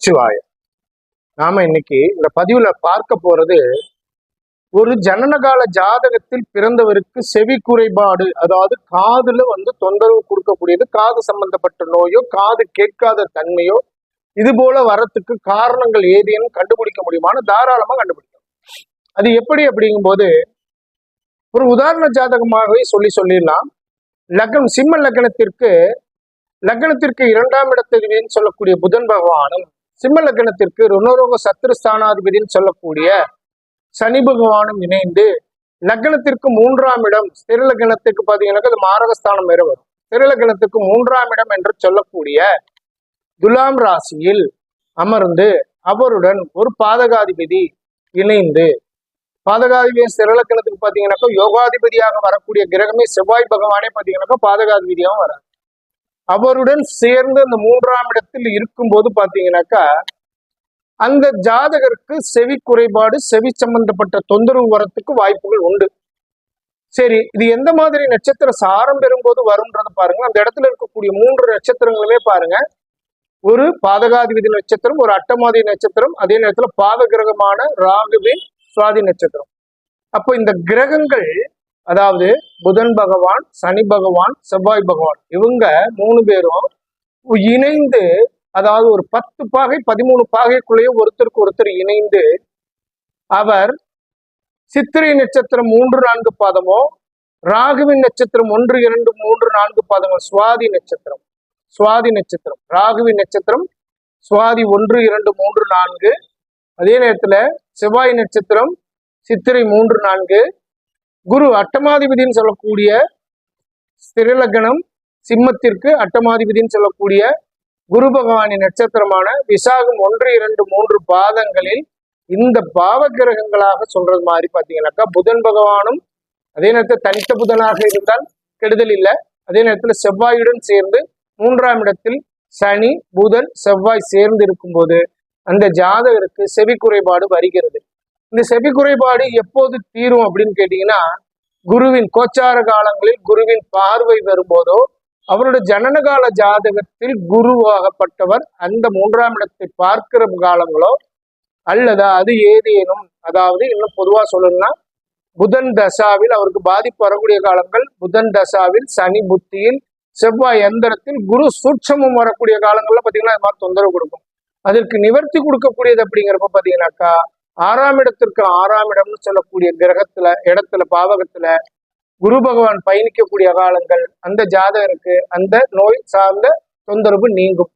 நமச்சிவாய நாம இன்னைக்கு இந்த பதிவுல பார்க்க போறது ஒரு ஜனனகால ஜாதகத்தில் பிறந்தவருக்கு செவி குறைபாடு அதாவது காதுல வந்து தொந்தரவு கொடுக்கக்கூடியது காது சம்பந்தப்பட்ட நோயோ காது கேட்காத தன்மையோ இது போல வரத்துக்கு காரணங்கள் ஏதேனும் கண்டுபிடிக்க முடியுமான்னு தாராளமா கண்டுபிடிக்கும் அது எப்படி அப்படிங்கும்போது ஒரு உதாரண ஜாதகமாகவே சொல்லி சொல்லிடலாம். லக்னம் சிம்ம லக்னத்திற்கு லக்னத்திற்கு இரண்டாம் இடத்ததிபதினு சொல்லக்கூடிய புதன் பகவானும் சிம்ம லக்னத்திற்கு ருணரோக சத்ருஸ்தானாதிபதினு சொல்லக்கூடிய சனி பகவானும் இணைந்து லக்னத்திற்கு மூன்றாம் இடம் ஸ்திர லக்னத்துக்கு பார்த்தீங்கன்னாக்கா அது மாரகஸ்தானம் வேற வரும். ஸ்திர லக்னத்துக்கு மூன்றாம் இடம் என்று சொல்லக்கூடிய துலாம் ராசியில் அமர்ந்து அவருடன் ஒரு பாதகாதிபதி இணைந்து பாதகாதிபதி சிறலக்கணத்துக்கு பார்த்தீங்கன்னாக்கா யோகாதிபதியாக வரக்கூடிய கிரகமே செவ்வாய் பகவானே பார்த்தீங்கன்னாக்கா பாதகாதிபதியாகவும் வராது அவருடன் சேர்ந்து அந்த மூன்றாம் இடத்தில் இருக்கும்போது பார்த்தீங்கன்னாக்கா அந்த ஜாதகருக்கு செவி குறைபாடு செவி சம்பந்தப்பட்ட தொந்தரவு வரத்துக்கு வாய்ப்புகள் உண்டு. சரி இது எந்த மாதிரி நட்சத்திர சாரம் பெறும்போது வரும்ன்றதை பாருங்க. அந்த இடத்துல இருக்கக்கூடிய மூன்று நட்சத்திரங்களுமே பாருங்க. ஒரு பாதகாதிபதி நட்சத்திரம் ஒரு அட்டமாதி நட்சத்திரம் அதே நேரத்துல பாத கிரகமான ராகுவின் சுவாதி நட்சத்திரம். அப்போ இந்த கிரகங்கள் அதாவது புதன் பகவான் சனி பகவான் செவ்வாய் பகவான். இவங்க மூணு பேரும் இணைந்து அதாவது ஒரு பத்து பாகை பதிமூணு பாகைக்குள்ளேயே ஒருத்தருக்கு ஒருத்தர் இணைந்து அவர் சித்திரை நட்சத்திரம் மூன்று நான்கு பாதமோ ராகுவின் நட்சத்திரம் ஒன்று இரண்டு மூன்று நான்கு பாதமோ சுவாதி நட்சத்திரம். சுவாதி நட்சத்திரம். ராகுவின் நட்சத்திரம் சுவாதி ஒன்று இரண்டு மூன்று நான்கு. அதே நேரத்துல செவ்வாய் நட்சத்திரம் சித்திரை மூன்று நான்கு. குரு அட்டமாதிபதினு சொல்லக்கூடிய ஸ்திரலக்கணம் சிம்மத்திற்கு அட்டமாதிபதினு சொல்லக்கூடிய குரு பகவானின் நட்சத்திரமான விசாகம் ஒன்று இரண்டு மூன்று பாதங்களில் இந்த பாவ கிரகங்களாக சொல்றது மாதிரி பார்த்தீங்கன்னாக்கா புதன் பகவானும் அதே நேரத்தில் தனித்த புதனாக இருந்தால் கெடுதல் இல்லை. அதே நேரத்தில் செவ்வாயுடன் சேர்ந்து மூன்றாம் இடத்தில் சனி புதன் செவ்வாய் சேர்ந்து இருக்கும்போது அந்த ஜாதகருக்கு செவி குறைபாடு வருகிறது. இந்த செவி குறைபாடு எப்போது தீரும் அப்படின்னு கேட்டீங்கன்னா குருவின் கோச்சார காலங்களில் குருவின் பார்வை வரும்போதோ அவருடைய ஜனனகால ஜாதகத்தில் குருவாகப்பட்டவர் அந்த மூன்றாம் இடத்தை பார்க்கிற காலங்களோ அல்லது அது ஏதேனும் அதாவது இன்னும் பொதுவா சொல்லணும்னா புதன் தசாவில் அவருக்கு பாதிப்பு வரக்கூடிய காலங்கள் புதன் தசாவில் சனி புத்தியில் செவ்வாய் எந்திரத்தில் குரு சூட்சமும் வரக்கூடிய காலங்கள்ல பாத்தீங்கன்னா அது மாதிரி தொந்தரவு கொடுக்கும். அதற்கு நிவர்த்தி கொடுக்கக்கூடியது அப்படிங்கிறப்ப பாத்தீங்கன்னாக்கா ஆறாம் இடத்திற்கு ஆறாம் இடம்னு சொல்லக்கூடிய கிரகத்துல இடத்துல பாவகத்துல குரு பகவான் பயணிக்கக்கூடிய காலங்கள் அந்த ஜாதகருக்கு அந்த நோய் சார்ந்த தொந்தரவு நீங்கும்.